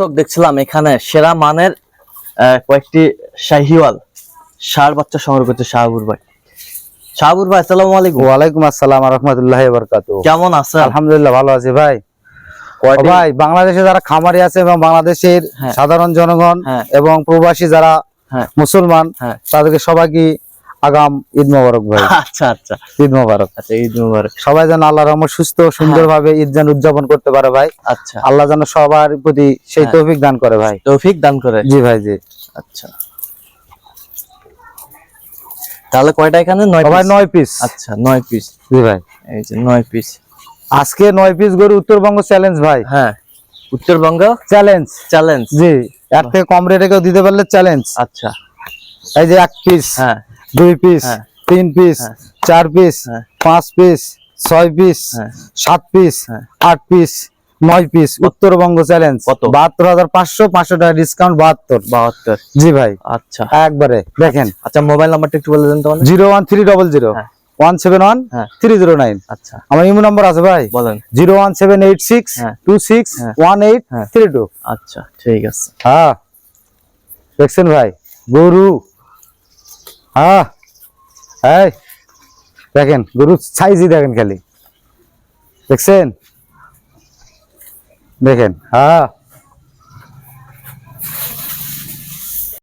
দর্শক দেখছিলাম এখানে সেরা মানের কয়েকটি শাহিওয়াল সার বাচ্চা সংগ্রহ করছে শাহাবুর ভাই শাহাবুর ভাই আসসালামু আলাইকুম ওয়ালাইকুম আসসালাম রহমতুল্লাহ বরকাত কেমন আছেন আলহামদুলিল্লাহ ভালো আছি ভাই ভাই বাংলাদেশে যারা খামারি আছে এবং বাংলাদেশের হ্যাঁ। সাধারণ জনগণ হ্যাঁ। এবং প্রবাসী যারা হ্যাঁ। মুসলমান। তাদেরকে সবাইকে আগাম ঈদ মোবারক ভাই। আচ্ছা আচ্ছা। ঈদ মোবারক। আচ্ছা ঈদ মুবারক। সবাই যেন আল্লাহ রহমত সুস্থ সুন্দর ভাবে ঈদ যেন উদযাপন করতে পারে ভাই। আচ্ছা। আল্লাহ যেন সবার প্রতি সেই হ্যাঁ। তৌফিক দান করে ভাই। তৌফিক দান করে। জি ভাই জি। আচ্ছা। তাহলে কয়টা এখানে? নয় piece? নয় পিস আচ্ছা নয় পিস জি ভাই। এই যে নয় পিস আজকে নয় পিস গরু উত্তরবঙ্গ চ্যালেঞ্জ ভাই। হ্যাঁ। উত্তরবঙ্গ? চ্যালেঞ্জ চ্যালেঞ্জ জি। এক থেকে কম রেটে কেউ দিতে পারলে চ্যালেঞ্জ আচ্ছা। এই যে এক পিস হ্যাঁ। দুই পিস হ্যাঁ। তিন পিস হ্যাঁ। চার পিস হ্যাঁ। পাঁচ পিস ছয় পিস। সাত পিস। আট পিস নয় পিস উত্তরবঙ্গ চ্যালেঞ্জ কত? বাহাত্তর হাজার পাঁচশো পাঁচশো টাকা ডিসকাউন্ট বাহাত্তর বাহাত্তর জি ভাই আচ্ছা একবারে দেখেন আচ্ছা মোবাইল নাম্বারটা একটু বলে দেন তোমার zero one three double zero. One seven one. Three zero nine আচ্ছা আমার ইমো নম্বর আছে ভাই বলেন zero one seven eight six. Two six. One eight. Three two আচ্ছা ঠিক আছে হ্যাঁ দেখছেন ভাই গরু হ্যাঁ এই দেখেন গরু সাইজই দেখেন খালি। দেখছেন? দেখেন হ্যাঁ